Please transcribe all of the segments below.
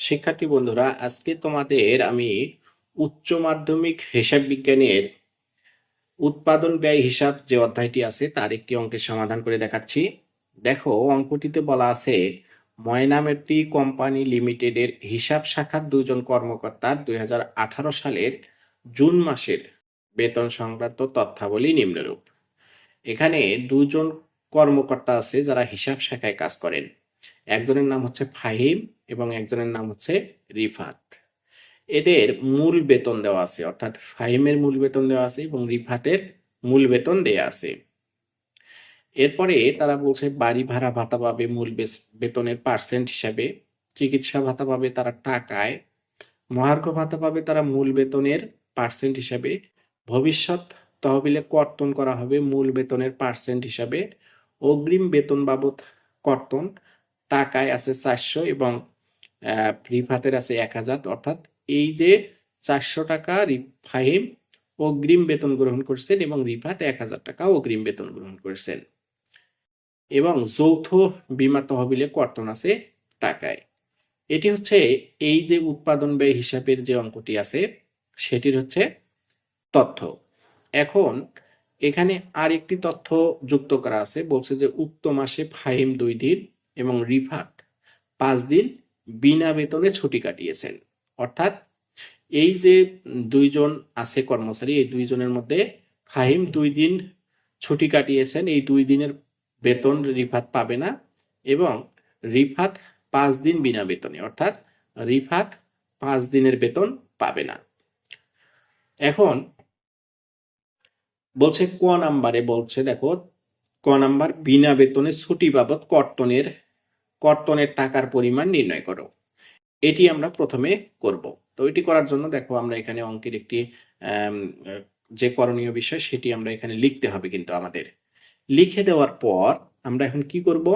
শিক্ষার্থী বন্ধুরা, আজকে তোমাদের আমি উচ্চ মাধ্যমিক হিসাব বিজ্ঞানের উৎপাদন ব্যয় হিসাব যে অধ্যায়টি আছে, তার একটি অঙ্কের সমাধান করে দেখাচ্ছি। দেখো, অঙ্কটিতে বলা আছে ময়নামেট্রি কোম্পানি লিমিটেডের হিসাব শাখার দুজন কর্মকর্তার দুই সালের জুন মাসের বেতন সংক্রান্ত তথ্যাবলী নিম্নরূপ। এখানে দুজন কর্মকর্তা আছে যারা হিসাব শাখায় কাজ করেন। একজনের নাম হচ্ছে ফাহিম এবং একজনের নাম হচ্ছে রিফাত। এদের মূল বেতন দেওয়া আছে, অর্থাৎ ফাহিমের মূল বেতন দেওয়া আছে এবং রিফাতের মূল বেতন দেওয়া আছে। এরপরে তারা বলছে বাড়ি ভাড়া ভাতা পাবে মূল বেতনের পার্সেন্ট হিসাবে, চিকিৎসা ভাতা পাবে তারা টাকায়, মহার্ঘ ভাতা পাবে তারা মূল বেতনের পার্সেন্ট হিসাবে, ভবিষ্যৎ তহবিলে কর্তন করা হবে মূল বেতনের পার্সেন্ট হিসাবে, অগ্রিম বেতন বাবদ কর্তন টাকায় আছে চারশো এবং রিফাতের আছে এক হাজার। অর্থাৎ এই যে চারশো টাকা রি- ফাহিম অগ্রিম বেতন গ্রহণ করছেন এবং রিফাত এক হাজার টাকা অগ্রিম বেতন গ্রহণ করেছেন। এবং যৌথ বিমা তহবিলে কর্তন আছে টাকায়। এটি হচ্ছে এই যে উৎপাদন ব্যয় হিসাবের যে অঙ্কটি আছে, সেটির হচ্ছে তথ্য। এখন এখানে আরেকটি তথ্য যুক্ত করা আছে, বলছে যে উক্ত মাসে ফাহিম দুই দিন এবং রিফাত পাঁচ দিন বিনা বেতনে ছুটি কাটিয়েছেন। অর্থাৎ এই যে দুইজন আছে কর্মচারী, এই দুইজনের মধ্যে ফাহিম দুই দিন ছুটি কাটিয়েছেন, এই দুই দিনের বেতন রিফাত পাবে না এবং রিফাত পাঁচ দিন বিনা বেতনে, অর্থাৎ রিফাত পাঁচ দিনের বেতন পাবে না। এখন বলছে ক নাম্বারে, বলছে দেখো, ক নাম্বার, বিনা বেতনে ছুটি বাবদ কর্তনের কর্তনের টাকার পরিমাণ নির্ণয় করো। এটি আমরা প্রথমে করব। তো এটি করার জন্য দেখো আমরা এখানে অঙ্কের একটি যে করণীয় বিষয় সেটি আমরা এখানে লিখতে হবে কিন্তু আমাদের। লিখে দেওয়ার পর আমরা এখন কি করব?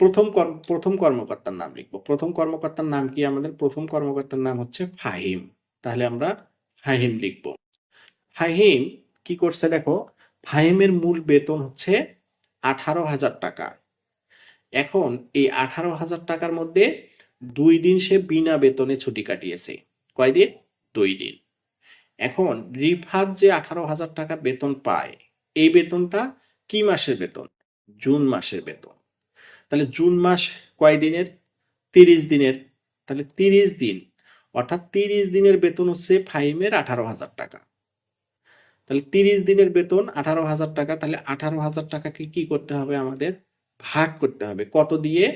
প্রথম কর্ম প্রথম কর্মকর্তার নাম লিখব। প্রথম কর্মকর্তার নাম কি আমাদের? প্রথম কর্মকর্তার নাম হচ্ছে ফাহিম। তাহলে আমরা ফাহিম লিখব। ফাহিম কি করছে দেখো? ফাহিমের মূল বেতন হচ্ছে আঠারো হাজার টাকা। এখন এই আঠারো হাজার টাকার মধ্যে দুই দিন সে বিনা বেতনে ছুটি কাটিয়েছে। কয়দিন? দুই দিন। এখন রিফাত যে আঠারো হাজার টাকা বেতন পায়, এই বেতনটা কি মাসের বেতন? জুন মাসের বেতন। তাহলে জুন মাস কয় দিনের তিরিশ দিনের। তাহলে তিরিশ দিন, অর্থাৎ তিরিশ দিনের বেতন হচ্ছে ফাইমের আঠারো হাজার টাকা। তাহলে তিরিশ দিনের বেতন আঠারো হাজার টাকা, তাহলে আঠারো হাজার টাকাকে কি করতে হবে আমাদের? ভাগ করতে হবে। কত দিয়ে?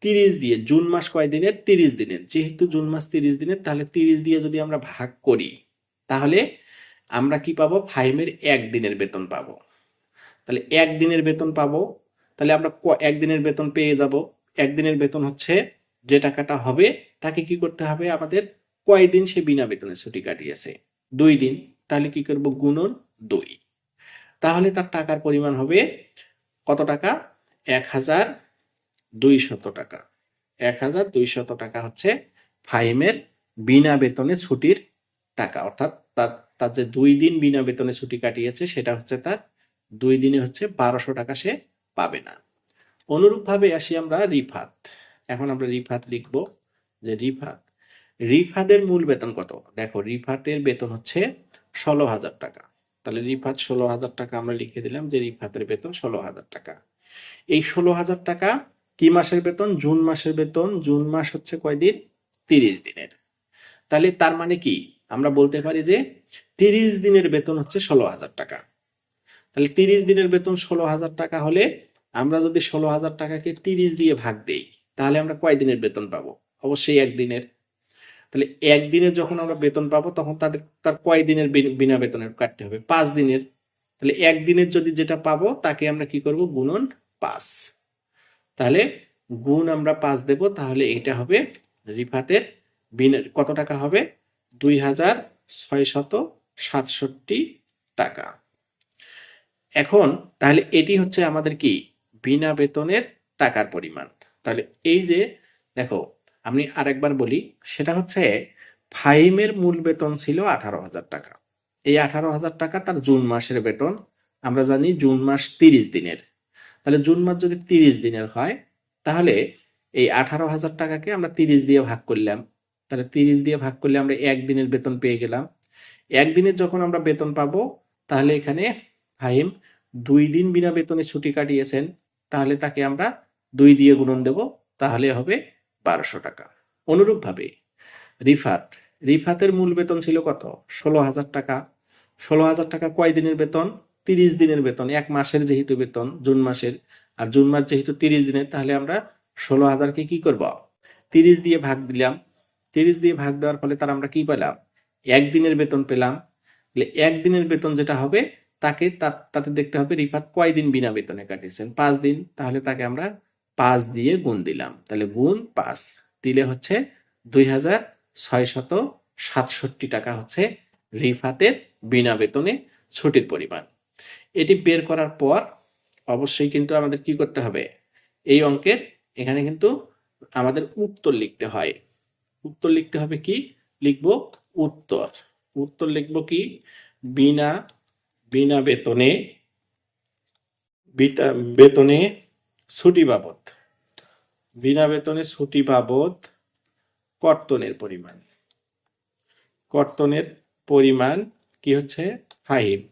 তিরিশ দিয়ে। জুন মাস কয় দিনের তিরিশ দিনের যেহেতু জুন মাস তিরিশ দিনের তাহলে তিরিশ দিয়ে যদি আমরা ভাগ করি, তাহলে আমরা কি পাবো? ফাইমের একদিনের বেতন পাবো। তাহলে একদিনের বেতন পাবো। তাহলে আমরা একদিনের বেতন পেয়ে যাব। একদিনের বেতন হচ্ছে যে টাকাটা হবে, তাকে কি করতে হবে? আমাদের কয়দিন সে বিনা বেতনে ছুটি কাটিয়েছে? দুই দিন। তাহলে কি করব? গুণন দুই। তাহলে তার টাকার পরিমাণ হবে কত টাকা? এক হাজার দুইশত টাকা। এক হাজার দুইশত টাকা হচ্ছে ফাইমের বিনা বেতনে ছুটির টাকা। অর্থাৎ তার তার যে দুই দিন বিনা বেতনে ছুটি কাটিয়েছে, সেটা হচ্ছে তার দুই দিনে হচ্ছে বারোশো টাকা সে পাবে না। অনুরূপভাবে আসি আমরা রিফাত। এখন আমরা রিফাত লিখব যে রিফাত, রিফাতের মূল বেতন কত? দেখো, রিফাতের বেতন হচ্ছে ষোলো হাজার টাকা। তাহলে রিফাত ষোলো হাজার টাকা আমরা লিখে দিলাম যে রিফাতের বেতন ষোলো হাজার টাকা। এই ষোলো হাজার টাকা কি মাসের বেতন? জুন মাসের বেতন। জুন মাস হচ্ছে কয়দিন তিরিশ দিনের। তাহলে তার মানে কি? আমরা বলতে পারি যে তিরিশ দিনের বেতন হচ্ছে ষোলো হাজার টাকা। তাহলে তিরিশ দিনের বেতন ষোলো হাজার টাকা হলে আমরা যদি ষোলো হাজার টাকাকে তিরিশ দিয়ে ভাগ দেই, তাহলে আমরা কয় দিনের বেতন পাবো? অবশ্যই একদিনের তাহলে একদিনের যখন আমরা বেতন পাবো, তখন তাদের, তার কয় দিনের বিনা বেতনের কাটতে হবে? পাঁচ দিনের। তাহলে একদিনের যদি যেটা পাবো, তাকে আমরা কি করব? গুণন পাঁচ। তাহলে গুণ আমরা পাঁচ দেব, তাহলে এটা হবে রিফাতের কত টাকা হবে? দুই হাজার ছয়শত সাতষট্টি টাকা। এখন তাহলে এটি হচ্ছে আমাদের কি? বিনা বেতনের টাকার পরিমাণ। তাহলে এই যে দেখো, আমি আরেকবার বলি, সেটা হচ্ছে ফাইমের মূল বেতন ছিল আঠারো হাজার টাকা। এই আঠারো হাজার টাকা তার জুন মাসের বেতন। আমরা জানি জুন মাস তিরিশ দিনের। তাহলে জুন মাস যদি তিরিশ দিনের হয়, তাহলে এই আঠারো হাজার টাকাকে আমরা তিরিশ দিয়ে ভাগ করলাম। তাহলে তিরিশ দিয়ে ভাগ করলে আমরা একদিনের বেতন পেয়ে গেলাম। একদিনের যখন আমরা বেতন পাবো, তাহলে এখানে ফাহিম দুই দিন বিনা বেতনে ছুটি কাটিয়েছেন, তাহলে তাকে আমরা দুই দিয়ে গুণন দেব, তাহলে হবে বারোশো টাকা। অনুরূপভাবে রিফাত, রিফাতের মূল বেতন ছিল কত? ষোলো হাজার টাকা। ষোলো হাজার টাকা কয় দিনের বেতন? তিরিশ দিনের বেতন, এক মাসের যেহেতু বেতন, জুন মাসের, আর জুন মাস যেহেতু তিরিশ দিনের, তাহলে আমরা ষোলো হাজারকে কি করব? তিরিশ দিয়ে ভাগ দিলাম। তিরিশ দিয়ে ভাগ দেওয়ার ফলে তার আমরা কি পেলাম? একদিনের বেতন পেলাম। তাহলে একদিনের বেতন যেটা হবে, তাকে তাতে দেখতে হবে রিফাত কয় দিন বিনা বেতনে কাটিয়েছেন? পাঁচ দিন, তাহলে তাকে আমরা পাঁচ দিয়ে গুণ দিলাম। তাহলে গুণ পাঁচ, দিলে হচ্ছে দুই হাজার ছয়শত সাতষট্টি টাকা হচ্ছে রিফাতের বিনা বেতনে ছুটির পরিমাণ। এটি বের করার পর অবশ্যই কিন্তু আমাদের কি করতে হবে? এই অঙ্কের এখানে কিন্তু আমাদের উত্তর লিখতে হয়। উত্তর লিখতে হবে কি? লিখব উত্তর। উত্তর লিখব কি? বিনা বিনা বেতনে, বিতা- বেতনে ছুটি বাবদ। বিনা বেতনে ছুটি বাবদ কর্তনের পরিমাণ। কর্তনের পরিমাণ কি হচ্ছে? ফাইম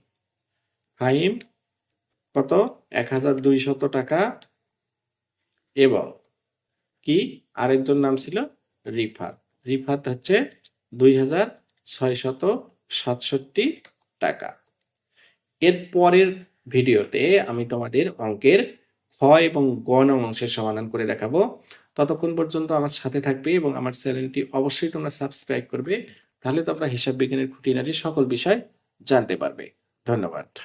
ফাইম কত? এক হাজার দুইশত টাকা। এবং কি? আরেকজন নাম ছিল রিফাত। রিফাত হচ্ছে দুই হাজার ছয়শত সাতষট্টি টাকা। এর পরের ভিডিওতে আমি তোমাদের অঙ্কের খ এবং গ নং অংশের সমাধান করে দেখাবো। ততক্ষণ পর্যন্ত আমার সাথে থাকবে এবং আমার চ্যানেলটি অবশ্যই তোমরা সাবস্ক্রাইব করবে। তাহলে তোমরা হিসাব বিজ্ঞানের খুঁটিনাটি সকল বিষয় জানতে পারবে। ধন্যবাদ।